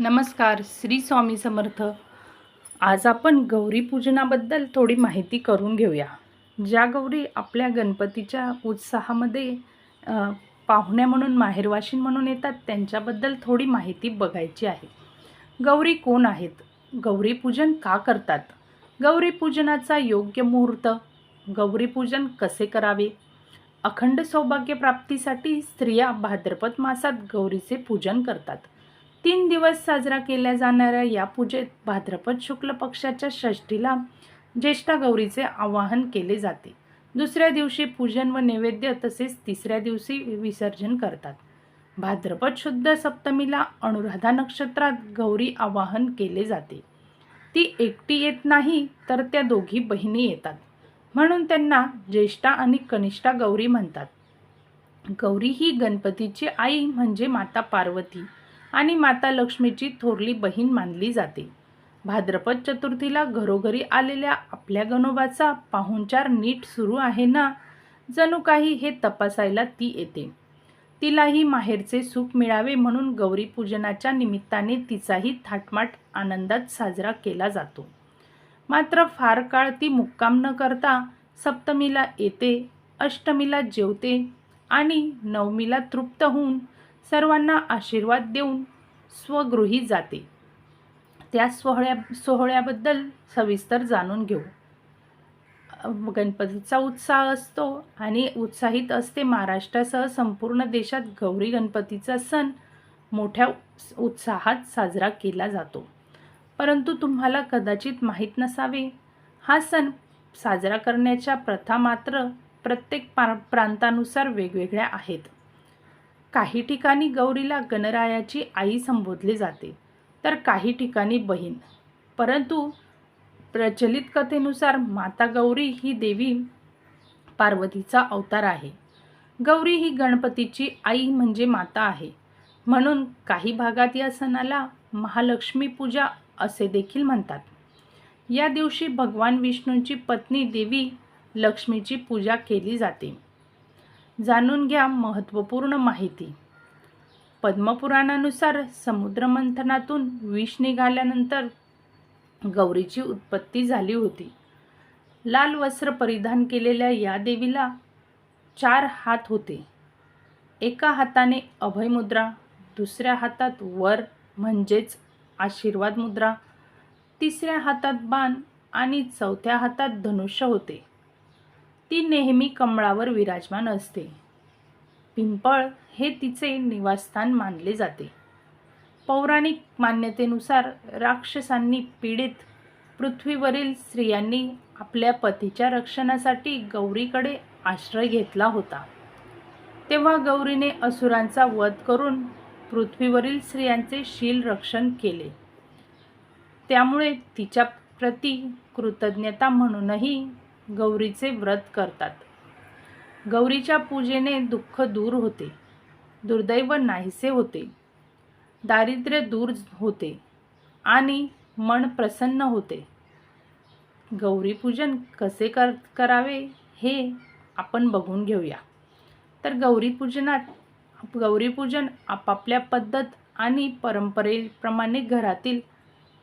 नमस्कार श्री स्वामी समर्थ. आज आपण गौरी पूजनाबद्दल थोडी माहिती करून घेऊया. ज्या गौरी आपल्या गणपतीच्या उत्साहामध्ये पाहुण्या म्हणून माहेरवाशीन म्हणून येतात त्यांच्याबद्दल थोडी माहिती बघायची आहे. गौरी कोण आहेत? गौरी पूजन का करतात? गौरी पूजनाचा योग्य मुहूर्त? गौरी पूजन कसे करावे? अखंड सौभाग्यप्राप्तीसाठी स्त्रिया भाद्रपद मासात गौरीचे पूजन करतात. तीन दिवस साजरा केल्या जाणाऱ्या या पूजेत भाद्रपद शुक्ल पक्षाच्या षष्ठीला ज्येष्ठा गौरीचे आवाहन केले जाते. दुसऱ्या दिवशी पूजन व नैवेद्य तसेच तिसऱ्या दिवशी विसर्जन करतात. भाद्रपद शुद्ध सप्तमीला अनुराधा नक्षत्रात गौरी आवाहन केले जाते. ती एकटी येत नाही तर त्या दोघी बहिणी येतात. म्हणून त्यांना ज्येष्ठा आणि कनिष्ठा गौरी म्हणतात. गौरी ही गणपतीची आई म्हणजे माता पार्वती. आणि माता लक्ष्मीची थोरली बहीण मानली जाते. भाद्रपद चतुर्थीला घरोघरी आलेल्या आपल्या गणोबाचा पाहुणचार नीट सुरू आहे ना? जणू काही हे तपासायला ती येते. तिलाही माहेरचे सुख मिळावे म्हणून गौरीपूजनाच्या निमित्ताने तिचाही थाटमाट आनंदात साजरा केला जातो. मात्र फार काळ ती मुक्काम न करता सप्तमीला येते अष्टमीला जेवते आणि नवमीला तृप्त होऊन सर्वांना आशीर्वाद देऊन स्वगृही जाते. त्या सोहळ्या सोहळ्याबद्दल सविस्तर जाणून घेऊ. गणपतीचा उत्साह असतो आणि उत्साहित असते महाराष्ट्रासह संपूर्ण देशात गौरी गणपतीचा सण मोठ्या उत्साहात साजरा केला जातो. परंतु तुम्हाला कदाचित माहीत नसावे हा सण साजरा करण्याच्या प्रथा मात्र प्रत्येक प्रांतानुसार वेगवेगळ्या आहेत. काही ठिकाणी गौरीला गणरायाची आई संबोधले जाते तर काही ठिकाणी बहीण. परंतु प्रचलित कथेनुसार माता गौरी ही देवी पार्वतीचा अवतार आहे. गौरी ही गणपतीची आई म्हणजे माता आहे. म्हणून काही भागात या सणाला महालक्ष्मी पूजा असे देखील म्हणतात. या दिवशी भगवान विष्णूंची पत्नी देवी लक्ष्मीची पूजा केली जाते. जाणून घ्या महत्त्वपूर्ण माहिती. पद्मपुराणानुसार समुद्रमंथनातून विष निघाल्यानंतर गौरीची उत्पत्ती झाली होती. लाल वस्त्र परिधान केलेल्या या देवीला चार हात होते. एका हाताने अभयमुद्रा दुसऱ्या हातात वर म्हणजेच आशीर्वाद मुद्रा तिसऱ्या हातात बाण आणि चौथ्या हातात धनुष्य होते. ती नेहमी कमळावर विराजमान असते. पिंपळ हे तिचे निवासस्थान मानले जाते. पौराणिक मान्यतेनुसार राक्षसांनी पीडित पृथ्वीवरील स्त्रियांनी आपल्या पतीच्या रक्षणासाठी गौरीकडे आश्रय घेतला होता. तेव्हा गौरीने असुरांचा वध करून पृथ्वीवरील स्त्रियांचे शील रक्षण केले. त्यामुळे तिच्या प्रती कृतज्ञता म्हणूनही गौरीचे व्रत करतात. गौरीच्या पूजेने दुःख दूर होते. दुर्दैव नाहीसे होते. दारिद्र्य दूर होते आणि मन प्रसन्न होते. गौरीपूजन कसे कर करावे हे आपण बघून घेऊया. तर गौरीपूजनात गौरीपूजन आपापल्या पद्धत आणि परंपरेप्रमाणे घरातील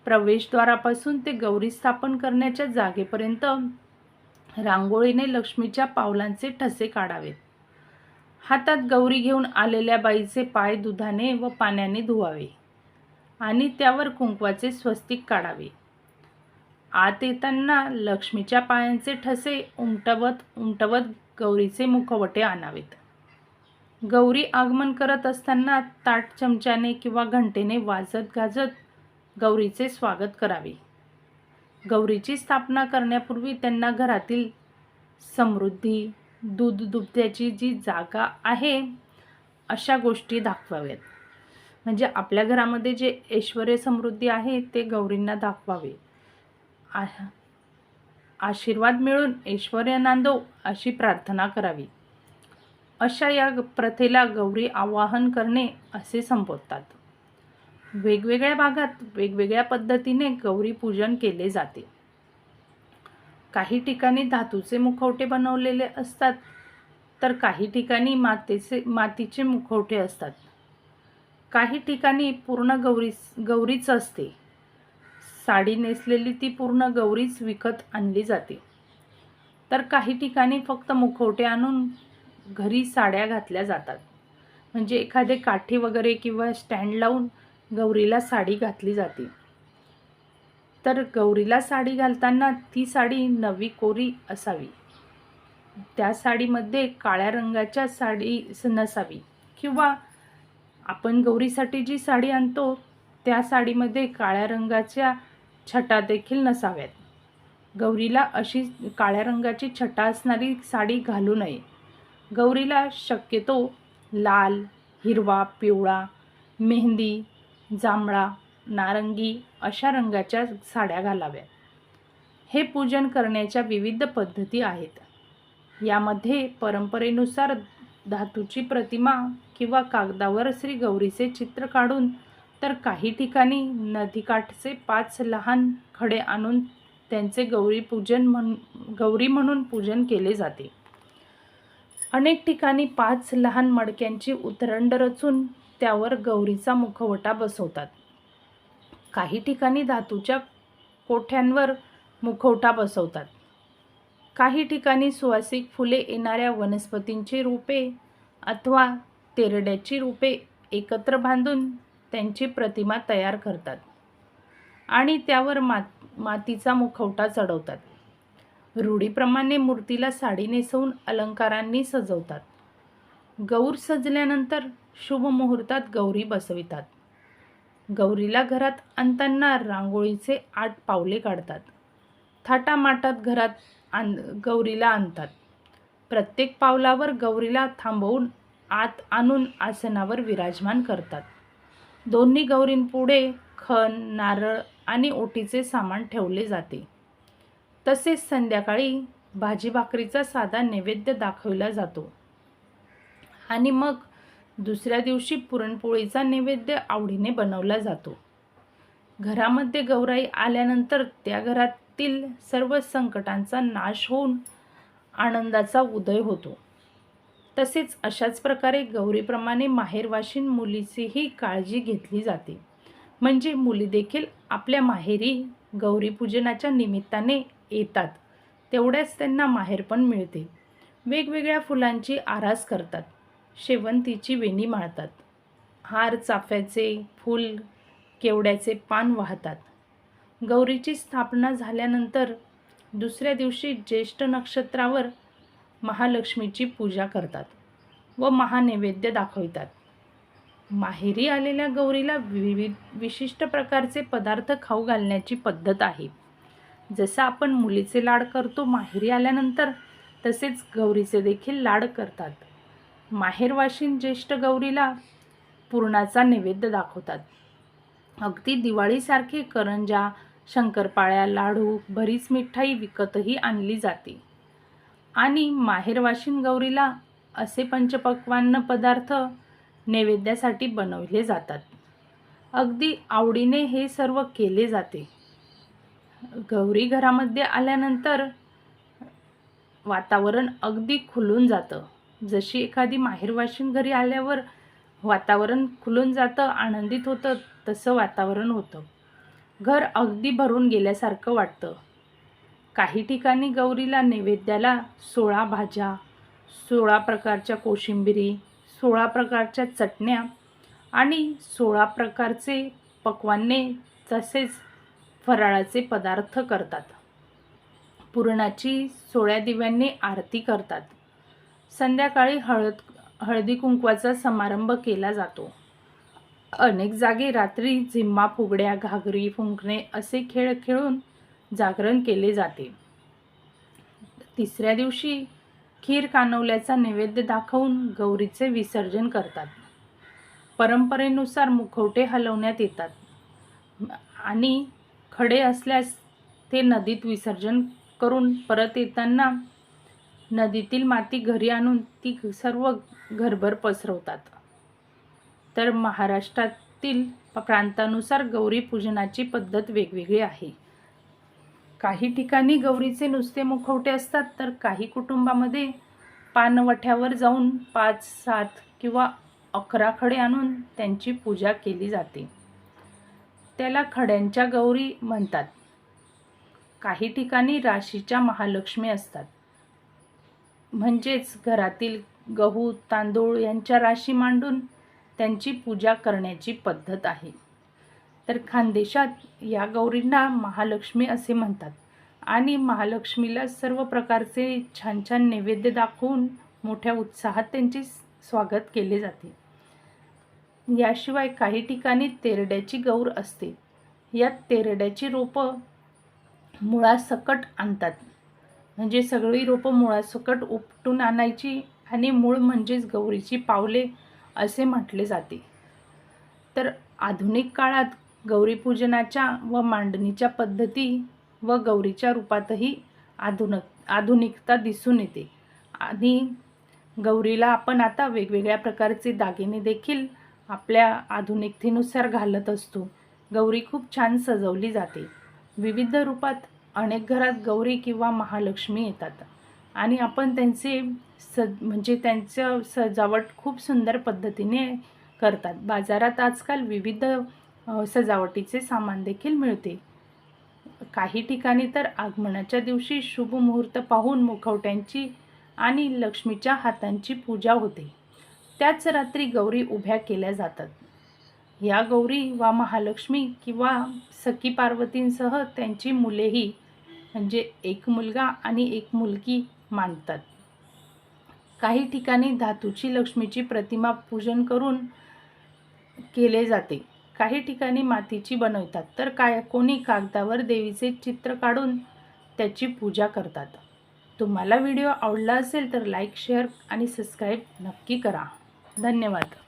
प्रवेशद्वारापासून ते गौरी स्थापन करण्याच्या जागेपर्यंत रांगोळीने लक्ष्मीच्या पावलांचे ठसे काढावेत. हातात गौरी घेऊन आलेल्या बाईचे पाय दुधाने व पाण्याने धुवावे आणि त्यावर कुंकवाचे स्वस्तिक काढावे. आत येताना लक्ष्मीच्या पायांचे ठसे उमटवत उमटवत गौरीचे मुखवटे आणावेत. गौरी आगमन करत असताना ताट चमच्याने किंवा घंटेने वाजत गाजत गौरीचे स्वागत करावे. गौरीची स्थापना करण्यापूर्वी त्यांना घरातील समृद्धी दूध दुभत्याची जी जागा आहे अशा गोष्टी दाखवाव्यात. म्हणजे आपल्या घरामध्ये जे ऐश्वर समृद्धी आहे ते गौरींना दाखवावे. आशीर्वाद मिळून ऐश्वर नांदो अशी प्रार्थना करावी. अशा या प्रथेला गौरी आवाहन करणे असे संबोधतात. वेगवेगळ्या भागात वेगवेगळ्या पद्धतीने गौरी पूजन केले जाते. काही ठिकाणी धातूचे मुखवटे बनवलेले असतात तर काही ठिकाणी मातेचे मातीचे मुखवटे असतात. काही ठिकाणी पूर्ण गौरी गौरीच असते. साडी नेसलेली ती पूर्ण गौरीच विकत आणली जाते. तर काही ठिकाणी फक्त मुखवटे आणून घरी साड्या घातल्या जातात. म्हणजे एखादे काठी वगैरे किंवा स्टँड लावून गौरीला साडी घातली जाते. तर गौरीला साडी घालताना ती साडी नवी कोरी असावी. त्या साडीमध्ये काळ्या रंगाच्या साडी नसावी किंवा आपण गौरीसाठी जी साडी आणतो त्या साडीमध्ये काळ्या रंगाच्या छटा देखील नसाव्यात. गौरीला अशी काळ्या रंगाची छटा असणारी साडी घालू नये. गौरीला शक्यतो लाल हिरवा पिवळा मेहंदी जांभळा नारंगी अशा रंगाच्या साड्या घालाव्या हे पूजन करण्याच्या विविध पद्धती आहेत. यामध्ये परंपरेनुसार धातूची प्रतिमा किंवा कागदावर श्री गौरीचे चित्र काढून तर काही ठिकाणी नदीकाठचे पाच लहान खडे आणून त्यांचे गौरी पूजन म्हण गौरी म्हणून पूजन केले जाते. अनेक ठिकाणी पाच लहान मडक्यांची उतरंड रचून त्यावर गौरीचा मुखवटा बसवतात. काही ठिकाणी धातूच्या कोठ्यांवर मुखवटा बसवतात. काही ठिकाणी सुवासिक फुले येणाऱ्या वनस्पतींची रूपे अथवा तेरड्याची रूपे एकत्र बांधून त्यांची प्रतिमा तयार करतात आणि त्यावर मात मातीचा मुखवटा चढवतात. रूढीप्रमाणे मूर्तीला साडी नेसवून अलंकारांनी सजवतात. गौर सजल्यानंतर शुभ मुहूर्तात गौरी बसवितात. गौरीला घरात आणताना रांगोळीचे आठ पावले काढतात. थाटामाटात घरात आण गौरीला आणतात. प्रत्येक पावलावर गौरीला थांबवून आत आणून आसनावर विराजमान करतात. दोन्ही गौरींपुढे खण नारळ आणि ओटीचे सामान ठेवले जाते. तसेच संध्याकाळी भाजी भाकरीचा साधा नैवेद्य दाखविला जातो. आणि मग दुसऱ्या दिवशी पुरणपोळीचा नैवेद्य आवडीने बनवला जातो. घरामध्ये गौराई आल्यानंतर त्या घरातील सर्व संकटांचा नाश होऊन आनंदाचा उदय होतो. तसेच अशाच प्रकारे गौरीप्रमाणे माहेरवाशीन मुलीचीही काळजी घेतली जाते. म्हणजे मुली देखील आपल्या माहेरी गौरीपूजनाच्या निमित्ताने येतात. तेवढ्याच त्यांना माहेर पण मिळते. वेगवेगळ्या फुलांची आरास करतात. शेवंतीची वेणी माळतात. हार चाफ्याचे फूल केवड्याचे पान वाहतात. गौरीची स्थापना झाल्यानंतर दुसऱ्या दिवशी ज्येष्ठ नक्षत्रावर महालक्ष्मीची पूजा करतात व महानैवेद्य दाखवितात. माहेरी आलेल्या गौरीला विविध विशिष्ट प्रकारचे पदार्थ खाऊ घालण्याची पद्धत आहे. जसं आपण मुलीचे लाड करतो माहेरी आल्यानंतर तसेच गौरीचे देखील लाड करतात. माहेरवाशीन ज्येष्ठ गौरीला पुरणाचा नैवेद्य दाखवतात. अगदी दिवाळीसारखे करंजा शंकरपाळ्या लाडू बरीच मिठाई विकतही आणली जाते. आणि माहेरवाशीन गौरीला असे पंचपक्वान्न पदार्थ नैवेद्यासाठी बनवले जातात. अगदी आवडीने हे सर्व केले जाते. गौरी घरामध्ये आल्यानंतर वातावरण अगदी खुलून जातं. जशी एखादी माहेरवाशीन घरी आल्यावर वातावरण खुलून जातं आनंदित होतं तसं वातावरण होतं. घर अगदी भरून गेल्यासारखं वाटतं. काही ठिकाणी गौरीला नैवेद्याला सोळा भाज्या सोळा प्रकारच्या कोशिंबिरी सोळा प्रकारच्या चटण्या आणि सोळा प्रकारचे पक्वान्ने तसेच फराळाचे पदार्थ करतात. पुरणाची सोळ्या दिव्यांनी आरती करतात. संध्याकाळी हळद हळदी कुंकवाचा समारंभ केला जातो. अनेक जागी रात्री झिम्मा फुगड्या घागरी फुंकणे असे खेळ खेळून जागरण केले जाते. तिसऱ्या दिवशी खीर कानवल्याचा नैवेद्य दाखवून गौरीचे विसर्जन करतात. परंपरेनुसार मुखवटे हलवण्यात येतात आणि खडे असल्यास ते नदीत विसर्जन करून परत येताना नदीतील माती घरी आणून ती सर्व घरभर पसरवतात. तर महाराष्ट्रातील प्रांतानुसार गौरी पूजनाची पद्धत वेगवेगळी आहे. काही ठिकाणी गौरीचे नुसते मुखवटे असतात तर काही कुटुंबामध्ये पानवठ्यावर जाऊन पाच सात किंवा अकरा खडे आणून त्यांची पूजा केली जाते. त्याला खड्यांच्या गौरी म्हणतात. काही ठिकाणी राशीच्या महालक्ष्मी असतात. म्हणजेच घरातील गहू तांदूळ यांच्या राशी मांडून त्यांची पूजा करण्याची पद्धत आहे. तर खानदेशात या गौरींना महालक्ष्मी असे म्हणतात आणि महालक्ष्मीला सर्व प्रकारचे छान छान नैवेद्य दाखवून मोठ्या उत्साहात त्यांचे स्वागत केले जाते. याशिवाय काही ठिकाणी तेरड्याची गौर असते. या तेरड्याची रोपं मुळासकट आणतात. म्हणजे सगळी रोपं मुळासकट उपटून आणायची आणि मूळ म्हणजेच गौरीची पावले असे म्हटले जाते. तर आधुनिक काळात गौरीपूजनाच्या व मांडणीच्या पद्धती व गौरीच्या रूपातही आधुनिक आधुनिकता दिसून येते. आणि गौरीला आपण आता वेगवेगळ्या प्रकारचे दागिने देखील आपल्या आधुनिकतेनुसार घालत असतो. गौरी खूप छान सजवली जाते. विविध रूपात अनेक घरात गौरी किंवा महालक्ष्मी येतात. आणि आपण त्यांचे सज म्हणजे त्यांचं सजावट खूप सुंदर पद्धतीने करतात. बाजारात आजकाल विविध सजावटीचे सामान देखील मिळते. काही ठिकाणी तर आगमनाच्या दिवशी शुभ मुहूर्त पाहून मुखवट्यांची आणि लक्ष्मीच्या हातांची पूजा होते. त्याच रात्री गौरी उभ्या केल्या जातात. या गौरी वा महालक्ष्मी किंवा सखी पार्वतींसह त्यांची मुलेही म्हणजे एक मुलगा आणि एक मुलगी मांडतात काही ठिकाणी धातूची लक्ष्मीची प्रतिमा पूजन करून केले जाते. काही ठिकाणी मातीची बनवतात. तर काय कोणी कागदावर देवीचे चित्र काढून त्याची पूजा करतात. तुम्हाला व्हिडिओ आवडला असेल तर लाईक शेअर आणि सबस्क्राईब नक्की करा. धन्यवाद.